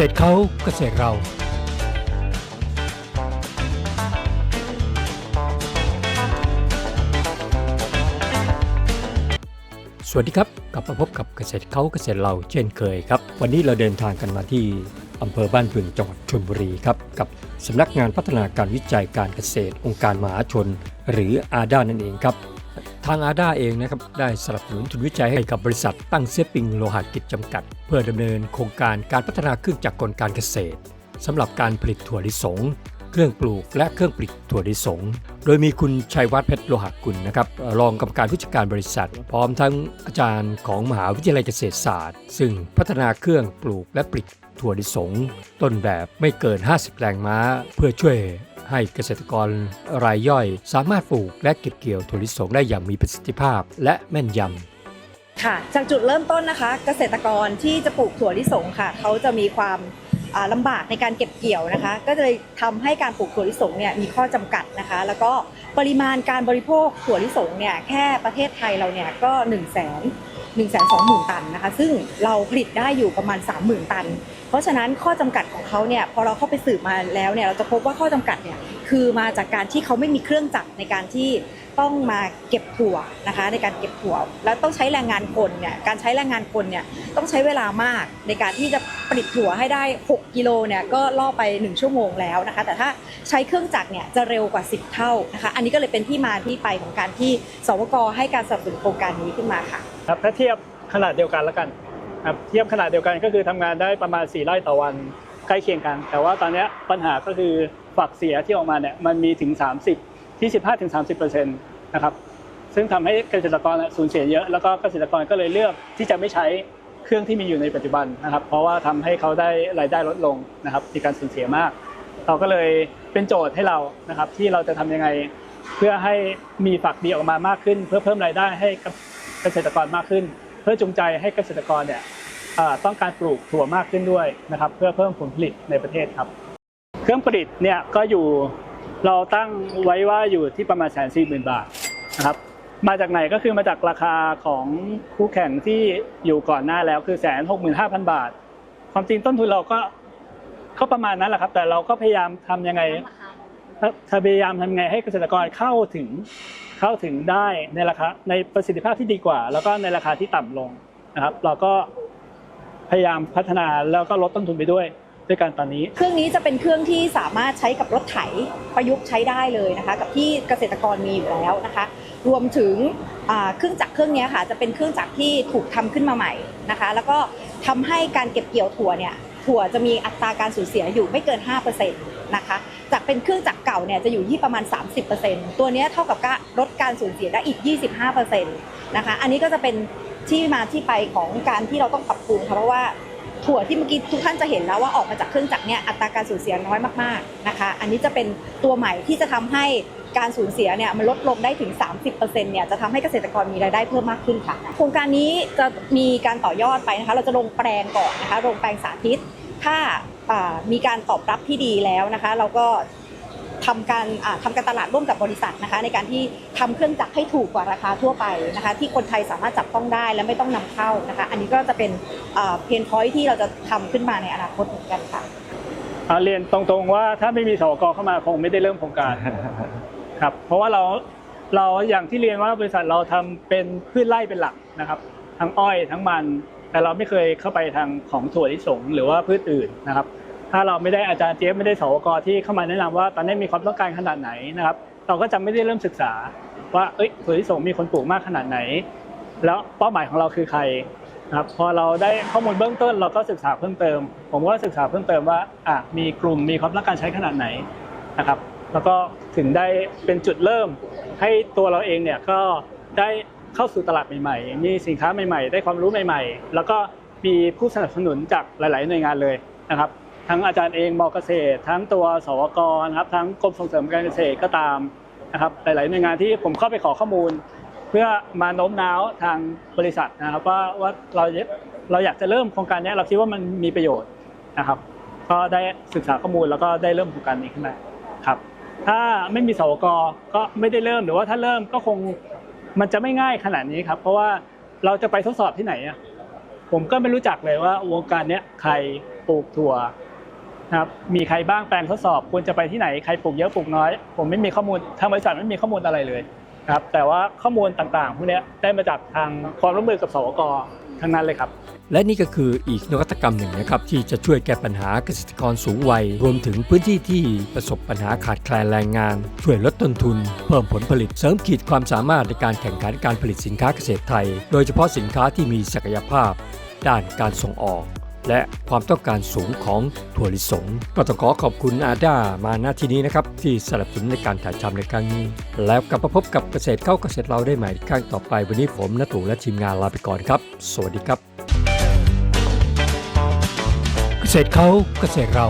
ษตรเขาเกษตรเราสวัสดีครับกลับมาพบกับเกษตรเขาเกษตรเราเช่นเคยครับ วันนี้เราเดินทางกันมาที่อำเภอบ้านบึงจังหวัดชลบุรีครับ กับสำนักงานพัฒนาการวิจัยการเกษตร องค์การมหาชน หรืออาด้านั่นเองครับ ทางอาด้าเองนะครับได้สนับสนุนทุนวิจัยให้กับบริษัทตั้งเซปิงโลหะกิจจำกัด พื่อดำเนินโครงการการพัฒนาเครื่องจักรกลการเกษตรสำหรับการผลิตถั่วลิสง เครื่องปลูกและเครื่องผลิตถั่วลิสง โดยมีคุณชัยวัฒน์เพชรโลหะกุลนะครับรองกรรมการผู้จัดการบริษัท พร้อมทั้งอาจารย์ของมหาวิทยาลัยเกษตรศาสตร์ ซึ่งพัฒนาเครื่องปลูกและผลิตถั่วลิสง ต้นแบบไม่เกิน 50 แรงม้า เพื่อช่วยให้เกษตรกรรายย่อย สามารถปลูกและเก็บเกี่ยวถั่วลิสงได้อย่างมีประสิทธิภาพและแม่นยำ ค่ะ จากจุดเริ่มต้นนะคะ เกษตรกรที่จะปลูกถั่วลิสงค่ะ เขาจะมีความอ่าลำบากในการเก็บเกี่ยวนะคะ ก็เลยทำให้การปลูกถั่วลิสงเนี่ยมีข้อจำกัดนะคะ แล้วก็ปริมาณการบริโภคถั่วลิสงเนี่ยแค่ประเทศไทยเราเนี่ยก็1นึ่งแสนหนึ่งแสนสองหมื่นตันนะคะ ซึ่งเราผลิตได้อยู่ประมาณ 30,000 ตัน เพราะฉะนั้นข้อจำกัดของเขาเนี่ยพอเราเข้าไปสืบมาแล้วเนี่ยเราจะพบว่าข้อจำกัดเนี่ยคือมาจากการที่เขาไม่มีเครื่องจักรในการที่ต้องมาเก็บถั่วนะคะในการเก็บถั่วแล้วต้องใช้แรงงานคนเนี่ยการใช้แรงงานคนเนี่ยต้องใช้เวลามากในการที่จะผลิตถั่วให้ได้ 6 กิโลเนี่ยก็ล่อไป 1 ชั่วโมงแล้วนะคะ แต่ถ้าใช้เครื่องจักรเนี่ยจะเร็วกว่า 10 เท่านะคะอันนี้ก็เลยเป็นที่มาที่ไปของการที่สวกให้การสนับสนุนโครงการนี้ขึ้นมาค่ะครับถ้าเทียบขนาดเดียวกันแล้วกัน ครับเทียบขนาดเดียวกันก็คือทำงานได้ประมาณ 4 ไร่ต่อวันใกล้เคียงกัน แต่ว่าตอนนี้ปัญหาก็คือฝักเสียที่ออกมาเนี่ยมันมีถึง 30 ที่ 15ถึง30%นะครับซึ่งทำให้เกษตรกรสูญเสียเยอะแล้วก็เกษตรกรก็เลยเลือกที่จะไม่ใช้เครื่องที่มีอยู่ในปัจจุบันนะครับ เพราะว่าทำให้เขาได้รายได้ลดลงนะครับมีการสูญเสียมาก เราก็เลยเป็นโจทย์ให้เรานะครับ ที่เราจะทำยังไง เพื่อให้มีฝักดีออกมามากขึ้น เพื่อเพิ่มรายได้ให้กับเกษตรกรมากขึ้น เพื่อจูงใจให้เกษตรกรเนี่ยเอ่อต้องการปลูกถั่วมากขึ้นด้วยนะครับ เพื่อเพิ่มผลผลิตในประเทศครับ เครื่องผลิตเนี่ยก็อยู่เราตั้งไว้ว่าอยู่ที่ประมาณแสนสี่หมื่นบาทนะครับมาจากไหนก็คือมาจากราคาของคู่แข่งที่อยู่ก่อนหน้าแล้วคือแสนหกหมื่นห้าพันบาท ความจริงต้นทุนเราก็ก็ประมาณนั้นแหละครับ แต่เราก็พยายามทำยังไงถ้าพยายามทำไงให้เกษตรกรเข้าถึง เข้าถึงได้ในราคาในประสิทธิภาพที่ดีกว่า แล้วก็ในราคาที่ต่ำลงนะครับ เราก็พยายามพัฒนาแล้วก็ลดต้นทุนไปด้วยด้วยกันตอนนี้ เครื่องนี้จะเป็นเครื่องที่สามารถใช้กับรถไถประยุกต์ใช้ได้เลยนะคะ กับที่เกษตรกรมีอยู่แล้วนะคะ รวมถึงเครื่องจักรเครื่องนี้ค่ะจะเป็นเครื่องจักรที่ถูกทำขึ้นมาใหม่นะคะ แล้วก็ทำให้การเก็บเกี่ยวถั่วเนี่ยถั่วจะมีอัตราการสูญเสียอยู่ไม่เกิน 5% นะคะ จากเป็นเครื่องจักรเก่าเนี่ยจะอยู่ที่ประมาณ 30%ตัวนี้เท่ากับการลดการสูญเสียได้อีก 25%นะคะ อันนี้ก็จะเป็นที่มาที่ไปของการที่เราต้องปรับปรุงค่ะเพราะว่าถั่วที่เมื่อกี้ทุกท่านจะเห็นแล้วว่าออกมาจากเครื่องจักรเนี่ยอัตราการสูญเสียน้อยมากๆนะคะ อันนี้จะเป็นตัวใหม่ที่จะทำให้การสูญเสียเนี่ยมันลดลงได้ถึง 30%เนี่ยจะทำให้เกษตรกรมีรายได้เพิ่มมากขึ้นค่ะ โครงการนี้จะมีการต่อยอดไปนะคะ เราจะลงแปลงก่อนนะคะลงแปลงสาธิต ถ้า มีการตอบรับที่ดีแล้วนะคะ เราก็ทำการทำการตลาดร่วมกับบริษัทนะคะ ในการที่ทำเครื่องจักรให้ถูกกว่าราคาทั่วไปนะคะ ที่คนไทยสามารถจับต้องได้และไม่ต้องนำเข้านะคะ อันนี้ก็จะเป็นเพนพอยที่เราจะทำขึ้นมาในอนาคตเหมือนกันค่ะเรียนตรงๆว่าถ้าไม่มีสวกเข้ามาคงไม่ได้เริ่มโครงการครับเพราะว่าเราเราอย่างที่เรียนว่าบริษัทเราทำเป็นพืชไร่เป็นหลักนะครับ ทั้งอ้อยทั้งมัน แต่เราไม่เคยเข้าไปทางของถั่วลิสงหรือว่าพืชอื่นนะครับ ถ้าเราไม่ได้อาจารย์เจี๊ยบไม่ได้สวกที่เข้ามาแนะนำว่าตอนนี้มีความต้องการขนาดไหนนะครับ เราก็จะไม่ได้เริ่มศึกษาว่าเอ้ยถั่วลิสงมีคนปลูกมากขนาดไหน แล้วเป้าหมายของเราคือใครนะครับพอเราได้ข้อมูลเบื้องต้นเราก็ศึกษาเพิ่มเติม ผมก็ศึกษาเพิ่มเติมว่าอะมีกลุ่มมีความต้องการใช้ขนาดไหนนะครับ แล้วก็ถึงได้เป็นจุดเริ่ม ให้ตัวเราเองเนี่ยก็ได้เข้าสู่ตลาดใหม่ๆ มีสินค้าใหม่ๆ ได้ความรู้ใหม่ ๆ แล้วก็มีผู้สนับสนุนจากหลาย ๆ หน่วยงานเลยนะครับ ทั้งอาจารย์เองมอเกษตร ทั้งตัวสวกนะครับทั้งกรมส่งเสริมการเกษตรก็ตามนะครับหลายๆหน่วยงานที่ผมเข้าไปขอข้อมูล เพื่อมาโน้มน้าวทางบริษัทนะครับว่าว่าเราเราอยากจะเริ่มโครงการนี้เราคิดว่ามันมีประโยชน์นะครับ ก็ได้ศึกษาข้อมูลแล้วก็ได้เริ่มโครงการนี้ขึ้นมาครับ ถ้าไม่มีสวกก็ไม่ได้เริ่มหรือว่าถ้าเริ่มก็คงมันจะไม่ง่ายขนาดนี้ครับ เพราะว่าเราจะไปทดสอบที่ไหนอะผมก็ไม่รู้จักเลยว่าวงการนี้ใครปลูกถั่ว นะครับมีใครบ้างแปลงทดสอบควรจะไปที่ไหนใครปลูกเยอะปลูกน้อย ผมไม่มีข้อมูลทางบริษัทไม่มีข้อมูลอะไรเลยครับแต่ว่าข้อมูลต่างๆพวกนี้ได้มาจากทางความร่วมมือกับสวกทั้งนั้นเลยครับ และนี่ก็คืออีกนวัตกรรมหนึ่งนะครับที่จะช่วยแก้ปัญหาเกษตรกรสูงวัย รวมถึงพื้นที่ที่ประสบปัญหาขาดแคลนแรงงาน ช่วยลดต้นทุน เพิ่มผลผลิตเสริมขีดความสามารถในการแข่งขันการผลิตสินค้าเกษตรไทย โดยเฉพาะสินค้าที่มีศักยภาพ ด้านการส่งออก และความต้องการสูงของถั่วลิสง ก็ต้องขอขอบคุณอาด้ามาณที่นี้นะครับ ที่สนับสนุนในการถ่ายทำในครั้งนี้ แล้วกลับมาพบกับเกษตรเข้าเกษตรเราได้ใหม่ครั้งต่อไป วันนี้ผมณตู่และทีมงานลาไปก่อนครับ สวัสดีครับ เกษตรเขาเกษตรเรา